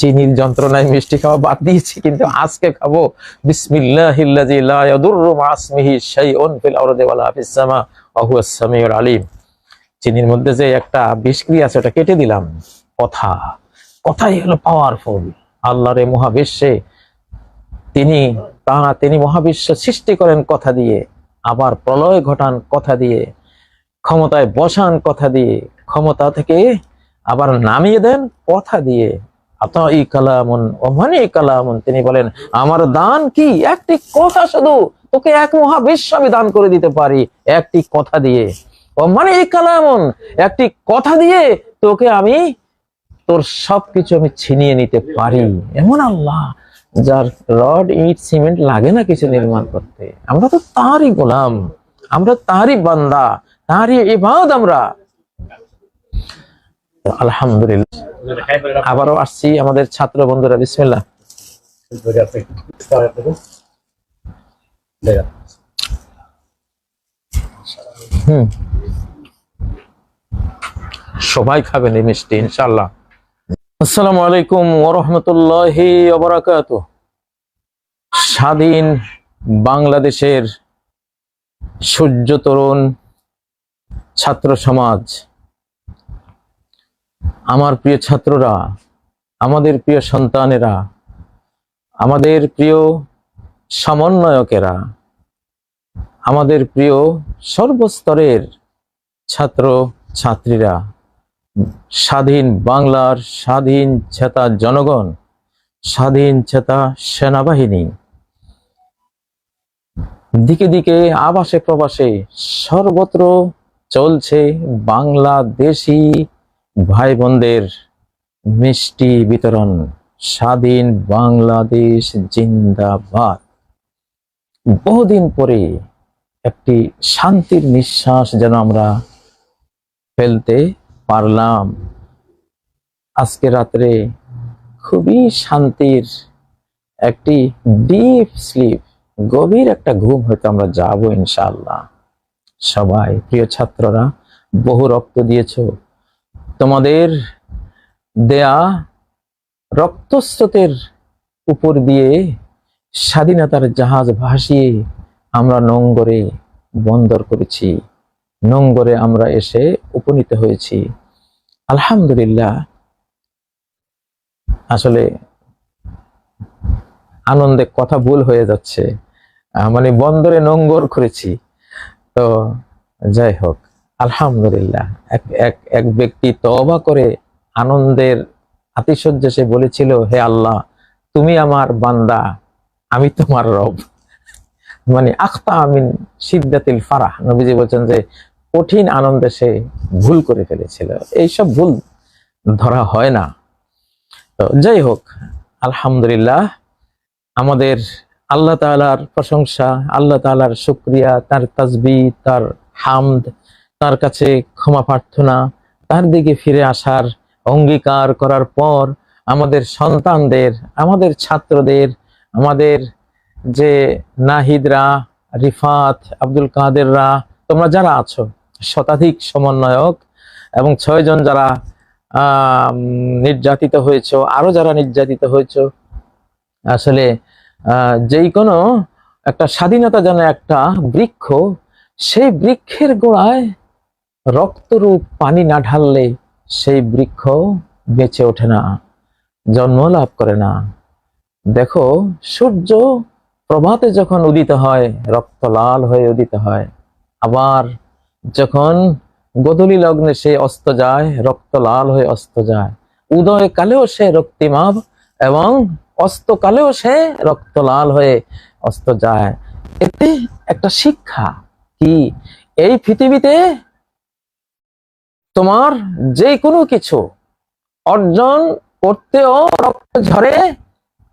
চিনির যন্ত্রণায় মিষ্টি খাওয়া বাদ দিয়েছি, কিন্তু আজকে খাব সামিউল আলিম। চিনির মধ্যে যে একটা বিষক্রিয়া আছে, ওটা কেটে দিলাম। কথা। কথাই হলো পাওয়ারফুল আল্লাহর মহাবিশ্বে তিনি তা তিনি মহাবিশ্ব সৃষ্টি করেন কথা দিয়ে, আবার প্রলয় ঘটান কথা দিয়ে, ক্ষমতায় বসান কথা দিয়ে, ক্ষমতা থেকে আবার নামিয়ে দেন কথা দিয়ে। তিনি বলেন, আমার দান কি? একটি কথা শুধু, তোকে এক মহাবিশ্ব আমি দান করে দিতে পারি, একটি কথা দিয়ে। ওমানি কালামুন, একটি কথা দিয়ে তোকে আমি, তোর সবকিছু আমি ছিনিয়ে নিতে পারি। এমন আল্লাহ, যার রড, ইট, সিমেন্ট লাগে না কিছু নির্মাণ করতে। আমরা তো তারই গোলাম, আমরা তারই বান্দা, তারই ইবাদ আমরা। আলহামদুলিল্লাহ। আবারও আসছি আমাদের ছাত্র বন্ধুরা বিসমিল্লাহ। হুম। সবাই খাবেন এই মিষ্টি ইনশাল্লাহ আসসালামু আলাইকুম ওরহমতুল্লাহি ওবরাকাত। স্বাধীন বাংলাদেশের সূর্য তরুণ ছাত্র সমাজ। আমার প্রিয় ছাত্ররা, আমাদের প্রিয় সন্তানেরা, আমাদের প্রিয় সমন্বয়কেরা, আমাদের প্রিয় সর্বস্তরের ছাত্র ছাত্রীরা, স্বাধীন বাংলার স্বাধীন চেতা জনগণ, স্বাধীন চেতা সেনাবাহিনী, দিকে দিকে আবাসে প্রবাসে সর্বত্র চলছে বাংলাদেশি ভাই বোনদের মিষ্টি বিতরণ, স্বাধীন বাংলাদেশ জিন্দাবাদ। বহুদিন পরে একটি শান্তির নিঃশ্বাস যেন আমরা ফেলতে পারলাম। আজকে রাত্রে খুবই শান্তির একটি ডিপ স্লিপ গভীর একটা ঘুম হয়তো আমরা যাব ইনশাআল্লাহ। সবাই, প্রিয় ছাত্ররা, বহু রক্ত দিয়েছ। তোমাদের দেয়া রক্তস্রোতের উপর দিয়ে স্বাধীনতার জাহাজ ভাসিয়ে আমরা নোঙ্গরে বন্দর করেছি। নোঙ্গরে আমরা এসে উপনীত হয়েছি। আলহামদুলিল্লাহ। আসলে আনন্দে কথা ভুল হয়ে যাচ্ছে। মানে বন্দরে নোঙ্গর করেছি। তো যাই হোক। আলহামদুলিল্লাহ। এক এক এক ব্যক্তি তওবা করে আনন্দের আতিশয্যে সে বলেছিল, হে আল্লাহ, তুমি আমার বান্দা, আমি তোমার রব। মানে আখতা আমিন সিদ্ধাতিল ফারাহ। নবীজি বলছেন যে, কঠিন আনন্দে সে ভুল করে ফেলেছিল। এইসব ভুল ধরা হয় না। তো যাই হোক, আলহামদুলিল্লাহ, আমাদের আল্লাহ তাআলার প্রশংসা, আল্লাহ তাআলার শুক্রিয়া, তার তাসবি তার হামদ তার কাছে ক্ষমা প্রার্থনা, তার দিকে ফিরে আসার অঙ্গীকার করার পর আমাদের সন্তানদের, আমাদের ছাত্রদের, আমাদের যে নাহিদরা, রিফাত, আব্দুল কাদেররা, তোমরা যারা আছো, শতাধিক সমন্বয়ক এবং ছয়জন যারা নির্যাতিত হয়েছে, আরও যারা নির্যাতিত হয়েছে, আসলে যেই কোনো একটা স্বাধীনতা যেন একটা বৃক্ষ, সেই বৃক্ষের গোড়ায় রক্তরূপ পানি না ঢাললে সেই বৃক্ষ বেঁচে ওঠে না, জন্ম লাভ করে না। দেখো, সূর্য প্রভাতে যখন উদিত হয়, রক্ত লাল হয়ে উদিত হয়। আবার যখন গধূলি লগ্নে সে অস্ত যায়, রক্ত লাল হয়ে অস্ত যায়। উদয় কালেও সে রক্তিমাভ এবং অস্তকালেও সে রক্ত লাল হয়ে অস্ত যায়। এতে একটা শিক্ষা কি? এই পৃথিবীতে তোমার যে কোনো কিছু অর্জন করতেও রক্ত ঝরে,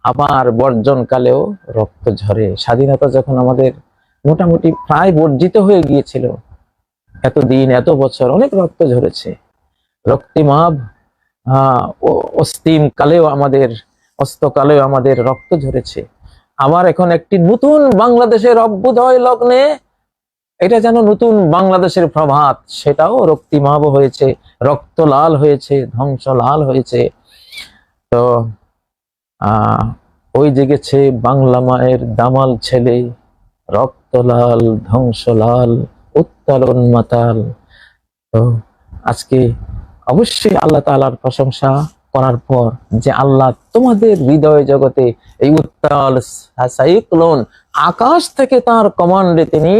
আবার বর্জন কালেও রক্ত ঝরে। স্বাধীনতা যখন আমাদের মোটামুটি প্রায় বর্জিত হয়ে গিয়েছিল, এতদিন, এত বছর অনেক রক্ত ঝরেছে। ও- অস্তিম কালেও আমাদের, অস্তকালেও আমাদের রক্ত ঝরেছে। আবার এখন একটি নতুন বাংলাদেশের অভ্যুদয় লগ্নে এটা যেন নতুন বাংলাদেশের প্রভাত, সেটাও রক্তিমাভ হয়েছে, রক্ত লাল হয়েছে, ধ্বংস লাল হয়েছে। তো ওই জেগেছে বাংলা মায়ের দামাল ছেলে রক্তলাল ধ্বংসলাল উত্তালন মাতাল। তো, আজকে অবশ্যই আল্লাহ তাআলার প্রশংসা করার পর যে আল্লাহ তোমাদের হৃদয় জগতে এই উত্তাল, সাইক্লোন, আকাশ থেকে তার কমান্ডে তিনি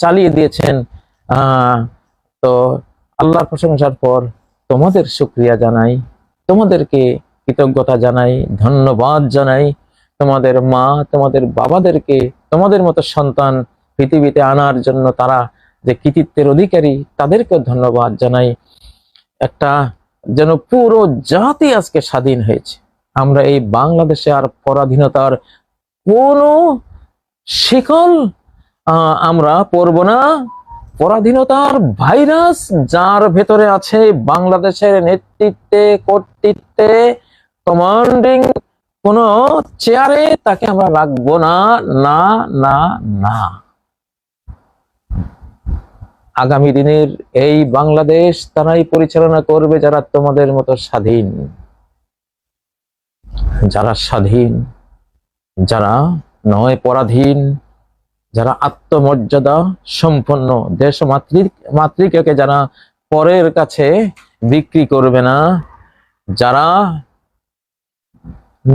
চালিয়ে দিয়েছেন। তো আল্লাহর প্রশংসার পর তোমাদের শুক্রিয়া জানাই, তোমাদেরকে কৃতজ্ঞতা জানাই, ধন্যবাদ জানাই। তোমাদের মা, তোমাদের বাবাদেরকে, তোমাদের মতো সন্তান পৃথিবীতে আনার জন্য তারা যে কৃতিত্বের অধিকারী তাদেরকে ধন্যবাদ জানাই। একটা যেন পুরো জাতি আজকে স্বাধীন হয়েছে। আমরা এই বাংলাদেশে আর পরাধীনতার কোনো শিকল আমরা পরব না। পরাধীনতার ভাইরাস যার ভেতরে আছে বাংলাদেশের নেতৃত্বে, কর্তৃত্বে কমান্ডিং কোন চেয়ারে তাকে আমরা রাখব না না না না। আগামী দিনের এই বাংলাদেশ তারাই পরিচালনা করবে যারা তোমাদের মতো স্বাধীন। যারা স্বাধীন, যারা নয় পরাধীন যারা আত্মমর্যাদা সম্পন্ন দেশ মাতৃ মাতৃকাকে যারা পরের কাছে বিক্রি করবে না, যারা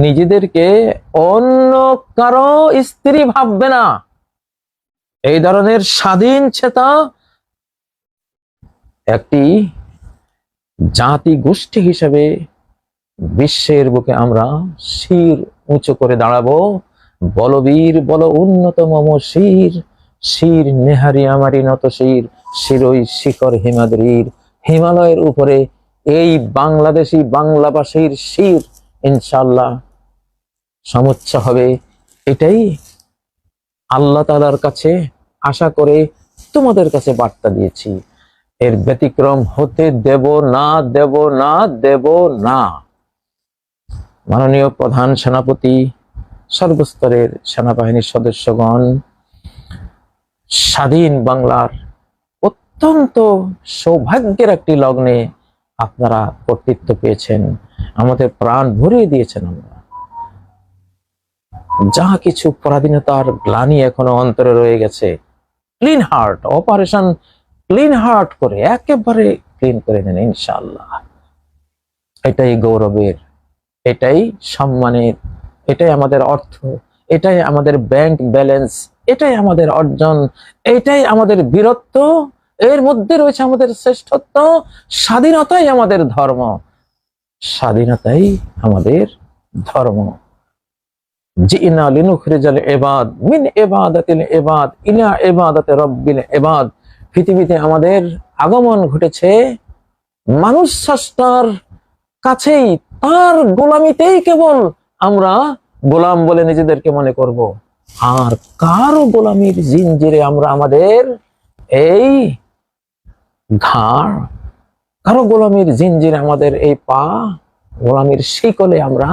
নিজেদেরকে অন্য কারও স্ত্রী ভাববে না, এই ধরনের স্বাধীন চেতা একটি জাতি গোষ্ঠী হিসেবে বিশ্বের বুকে আমরা শির উঁচু করে দাঁড়াবো। বলবীর বল উন্নত মম শির শির নেহারি আমারি নত শির, শিরই শিখর হিমাদ্রির। হিমালয়ের উপরে এই বাংলাদেশি বাংলাভাষীর শির ইনশাল্লাহ সমুচ্চ হবে। এটাই আল্লাহ তালার কাছে আশা করে তোমাদের কাছে বার্তা দিয়েছি। এর ব্যতিক্রম হতে দেব না দেব না দেব না। মাননীয় প্রধান সেনাপতি সর্বস্তরের সেনাবাহিনীর সদস্যগণ, স্বাধীন বাংলার অত্যন্ত সৌভাগ্যের একটি লগ্নে আপনারা কর্তৃত্ব পেয়েছেন, আমাদের প্রাণ ভরিয়ে দিয়েছেন আমরা। যা কিছু পরাধীনতার গ্লানি এখনও অন্তরে রয়ে গেছে clean heart operation clean heart করে একেবারে ক্লিন করে নেন ইনশাআল্লাহ। এটাই গৌরবের, এটাই সম্মানের এটাই আমাদের অর্থ, এটাই আমাদের ব্যাংক ব্যালেন্স এটাই আমাদের অর্জন, এটাই আমাদের বীরত্ব, এর মধ্যে রয়েছে আমাদের শ্রেষ্ঠত্ব, স্বাধীনতাই আমাদের ধর্ম, স্বাধীনতাই আমাদের ধর্ম। আমাদের আগমন ঘটেছে মানুষ স্রষ্টার কাছেই, তার গোলামিতেই কেবল আমরা গোলাম বলে নিজেদেরকে মনে করব। আর কারও গোলামির জিনজিরে আমরা আমাদের এই ঘাড়, কারও গোলামির জিনজিরে আমাদের এই পা, গোলামির শিকলে আমরা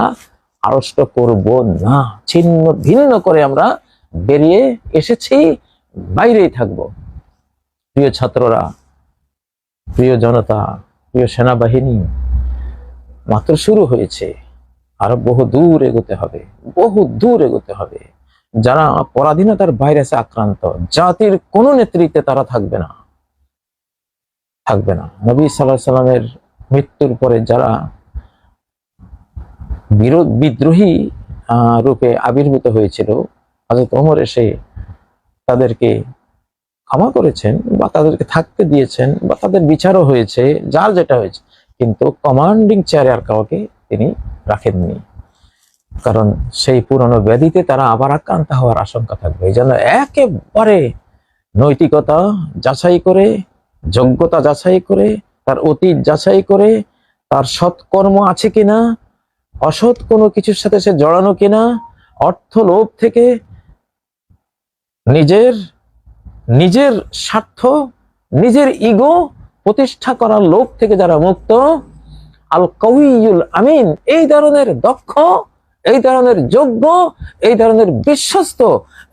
আড়ষ্ট করব না। ছিন্ন ভিন্ন করে আমরা বেরিয়ে এসেছি, বাইরেই থাকব। প্রিয় ছাত্ররা, প্রিয় জনতা, প্রিয় সেনাবাহিনী, মাত্র শুরু হয়েছে। আরও বহু দূর এগোতে হবে, বহু দূর এগোতে হবে। যারা পরাধীনতার ভাইরাসে আক্রান্ত, জাতির কোন নেতৃত্বে তারা থাকবে না। থাকবে না। নবী সাল্লাহ সাল্লামের মৃত্যুর পরে যারা বিরোধ বিদ্রোহী রূপে আবির্ভূত হয়েছিল, হযরত ওমর এসে তাদেরকে ক্ষমা করেছেন বা তাদেরকে থাকতে দিয়েছেন বা তাদের বিচারও হয়েছে, যার যেটা হয়েছে। কিন্তু কমান্ডিং চেয়ারে আর কাউকে তিনি রাখেননি। কারণ সেই পুরনো ব্যাধিতে তারা আবার আক্রান্ত হওয়ার আশঙ্কা থাকবে। এই জন্য একেবারে নৈতিকতা যাচাই করে, যোগ্যতা যাচাই করে, তার অতীত যাচাই করে, তার সৎকর্ম আছে কিনা, অসৎ কোনো কিছুর সাথে সে জড়ানো কিনা, অর্থ লোভ থেকে নিজের নিজের স্বার্থ, নিজের ইগো প্রতিষ্ঠা করার লোভ থেকে যারা মুক্ত আল কউইউল আমিন, এই ধরনের দক্ষ, এই ধরনের যোগ্য, এই ধরনের বিশ্বস্ত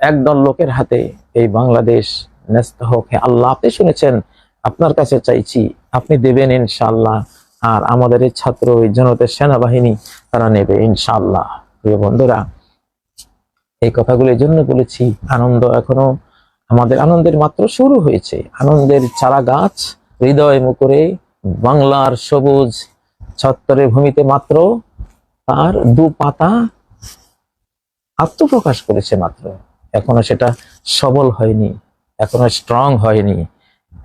একদল লোকের হাতে এই বাংলাদেশ ন্যস্ত হোক। আল্লাহ, আপনি শুনেছেন, আপনার কাছে চাইছি, আপনি দেবেন ইনশাআল্লাহ। আর আমাদের এই ছাত্র, এই জনতের সেনাবাহিনী, তারা নেবে ইনশাআল্লাহ। প্রিয় বন্ধুরা, এই কথাগুলো জন্য বলেছি, আনন্দ এখনও আমাদের আনন্দের মাত্র শুরু হয়েছে। আনন্দের চারা গাছ হৃদয় মুকুরে বাংলার সবুজ ছত্তরের ভূমিতে মাত্র তার দু পাতা আত্মপ্রকাশ করেছে মাত্র। এখনও সেটা সবল হয়নি, এখনও স্ট্রং হয়নি।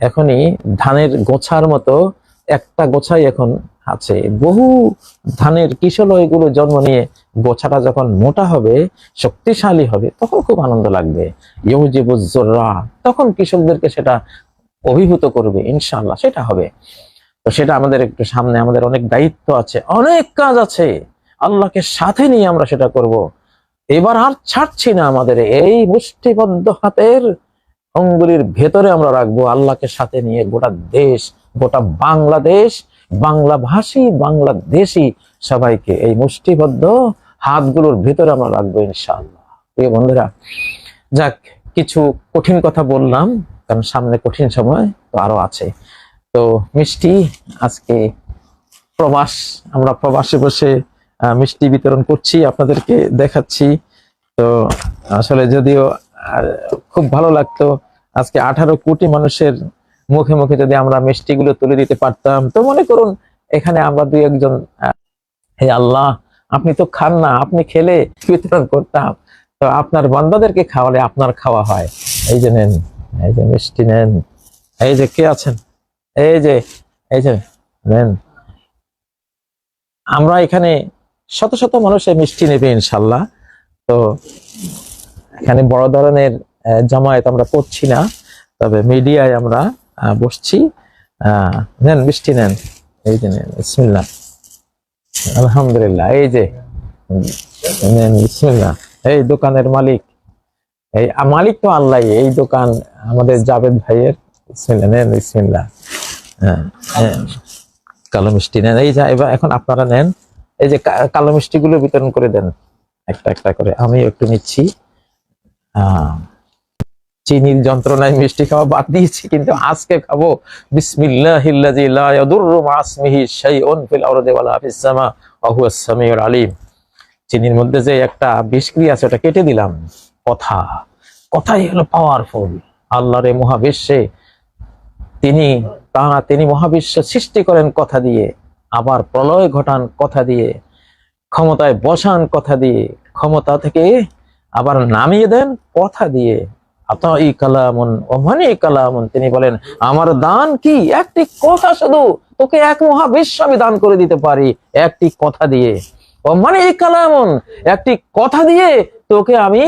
এখনই ধানের গোছার মতো একটা গোছাই এখন আছে। বহু ধানের কিশলয়গুলো জন্ম নিয়ে গোছাটা যখন মোটা হবে, শক্তিশালী হবে, তখন খুব আনন্দ লাগবে। ইউজিবুজ্জোররা তখন কৃষকদেরকে সেটা অভিভূত করবে, ইনশাআল্লাহ, সেটা হবে। তো সেটা আমাদের একটু সামনে আমাদের অনেক দায়িত্ব আছে, অনেক কাজ আছে। আল্লাহকে সাথে নিয়ে আমরা সেটা করব। এবার আর ছাড়ছি না আমাদের এই মুষ্টিবদ্ধ হাতের অঙ্গুলির ভেতরে আমরা রাখব আল্লাহকে সাথে নিয়ে গোটা দেশ, গোটা বাংলাদেশ বাংলা ভাষী বাংলাদেশি সবাইকে এই মুষ্টিবদ্ধ হাতগুলোর ভিতরে আমরা রাখব ইনশাআল্লাহ। প্রিয় বন্ধুরা, যাক, কিছু কঠিন কথা বললাম, কারণ সামনে কঠিন সময় তো আরও আছে। তো মিষ্টি, আজকে প্রবাস, আমরা প্রবাসে বসে মিষ্টি বিতরণ করছি, আপনাদেরকে দেখাচ্ছি। তো আসলে যদিও খুব ভালো লাগতো, আজকে আঠারো কোটি মানুষের মুখে মুখে যদি আমরা মিষ্টিগুলো তুলে দিতে পারতাম, তো মনে করুন, এখানে আমরা দুই একজন হে আল্লাহ, আপনি তো খান না, আপনি খেলে বিতরণ করতাম। তো আপনার বান্দাদেরকে খাওয়ালে আপনার খাওয়া হয়। এই যে নেন, এই যে মিষ্টি নেন। এই যে কে আছেন? এই যে এই যে, নেন। আমরা এখানে শত শত মানুষের মিষ্টি নেবে ইনশাল্লাহ। তো এখানে বড় ধরনের জামায়াত আমরা করছি না, তবে মিডিয়ায় আমরা বসছি। নেন, মিষ্টি নেন। এই যে নেন, বিসমিল্লাহ। আলহামদুলিল্লাহ, এই যে, নেন, বিসমিল্লাহ। এই দোকানের মালিক। এই মালিক তো আল্লাহ এই দোকান আমাদের জাভেদ ভাইয়ের বিসমিল্লাহ নেন হ্যাঁ। কালো মিষ্টি নেন। এই যা, এবার এখন আপনারা নেন। এই যে কালো মিষ্টি গুলো বিতরণ করে দেন। একটা একটা করে। আমি একটু নিচ্ছি। চিনির যন্ত্রণায় মিষ্টি খাওয়া বাদ দিয়েছি, কিন্তু আজকে খাব। আলিম। চিনির মধ্যে যে একটা বিষক্রিয়া আছে, ওটা কেটে দিলাম। কথা। কথাই হলো পাওয়ারফুল আল্লাহর মহাবিশ্বে তিনি তা তিনি মহাবিশ্ব সৃষ্টি করেন কথা দিয়ে, আবার প্রলয় ঘটান কথা দিয়ে, ক্ষমতায় বসান কথা দিয়ে, ক্ষমতা থেকে আবার নামিয়ে দেন কথা দিয়ে। আতাই কালামুন ওমানি কালামুন, তিনি বলেন, আমার দান কি? একটি কথা শুধু, তোকে এক মহাবিশ্ব আমি দান করে দিতে পারি, একটি কথা দিয়ে। ওমানি কালামুন, একটি কথা দিয়ে তোকে আমি,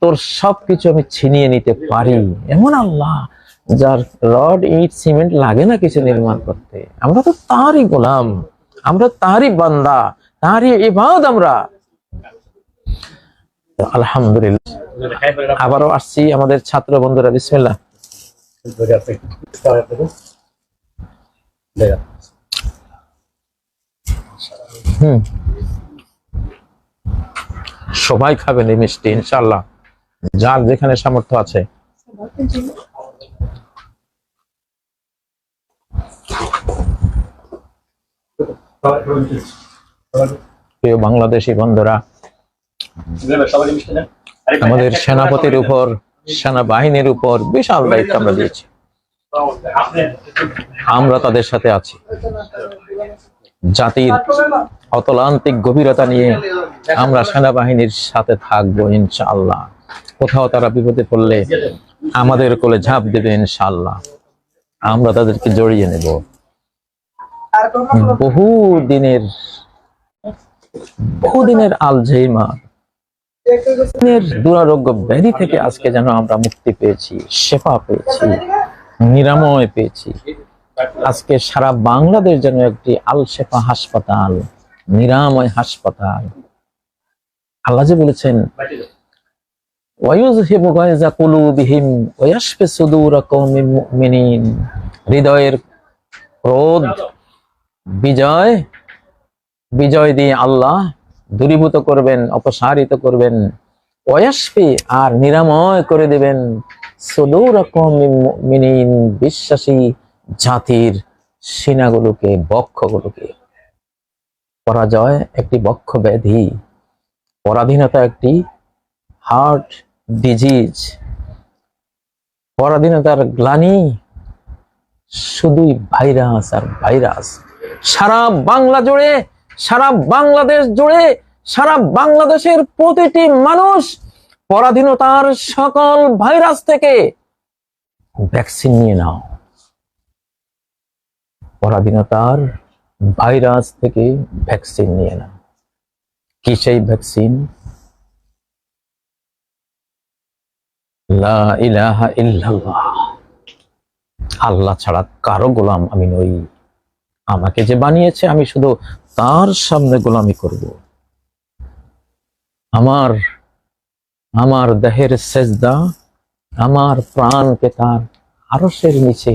তোর সবকিছু আমি ছিনিয়ে নিতে পারি। এমন আল্লাহ যার রড, ইট, সিমেন্ট লাগে না কিছু নির্মাণ করতে। আমরা তো তারই গোলাম, আমরা তারই বান্দা, তারই ইবাদ আমরা। আলহামদুলিল্লাহ। আবারও আসছি আমাদের ছাত্র বন্ধুরা, বিসমিল্লাহ। হুম। সবাই খাবেন এই মিষ্টি ইনশাল্লাহ যার যেখানে সামর্থ্য আছে। প্রিয় বাংলাদেশি বন্ধুরা, আমাদের সেনাপতির উপর, সেনাবাহিনীর উপর বিশাল দায়িত্ব আমরা দিয়েছি। আমরা তাদের সাথে আছি। জাতির অতলান্তিক গভীরতা নিয়ে আমরা সেনাবাহিনীর সাথে থাকব ইনশাআল্লাহ। কোথাও তারা বিপদে পড়লে আমাদের কোলে ঝাঁপ দেবে ইনশাআল্লাহ। আমরা তাদেরকে জড়িয়ে নেব। বহু দিনের দুরারোগ্য ব্যাধি থেকে আজকে যেন আমরা মুক্তি পেয়েছি, শেফা পেয়েছি, নিরাময় পেয়েছি। আজকে সারা বাংলাদেশ যেন একটি আল হাসপাতাল, নিরাময় হাসপাতাল। আল্লাহ যে বলেছেন হৃদয়ের ক্রোধ বিজয় বিজয় দিয়ে আল্লাহ দূরীভূত করবেন, অপসারিত করবেন ওয়াশফি আর নিরাময় করে দেবেন। বিশ্বাসী জাতির সিনাগুলোকে, বক্ষগুলোকে। পরাজয় একটি বক্ষ ব্যাধি পরাধীনতা একটি হার্ট ডিজিজ। পরাধীনতার গ্লানি শুধুই ভাইরাস আর ভাইরাস। সারা বাংলা জুড়ে, সারা বাংলাদেশ জুড়ে, সারা বাংলাদেশের প্রতিটি মানুষ পরাধীনতার সকল ভাইরাস থেকে ভ্যাকসিন নিয়ে নাও। পরাধীনতার ভাইরাস থেকে ভ্যাকসিন নিয়ে নাও। কি সেই ভ্যাকসিন? ইলাহা আল্লাহ ছাড়া কারও গোলাম আমি নই। আমাকে যে বানিয়েছে, আমি শুধু তার সামনে গোলামি করব। আমার আমার দেহের সেজদা, আমার প্রাণকে তার আরসের নিচে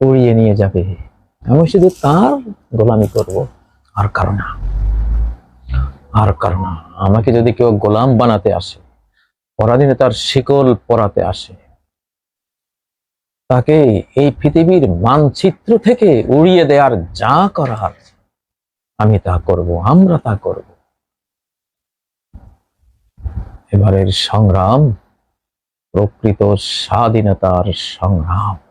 উড়িয়ে নিয়ে যাবে। আমি শুধু তার গোলামি করব, আর কারও আর কারও আমাকে যদি কেউ গোলাম বানাতে আসে পরাধীনে তার শিকল পরাতে আসে তাকে এই পৃথিবীর মানচিত্র থেকে উড়িয়ে দেওয়ার যা করার, আমি তা করব, আমরা তা করব। এবারের সংগ্রাম, প্রকৃত স্বাধীনতার সংগ্রাম।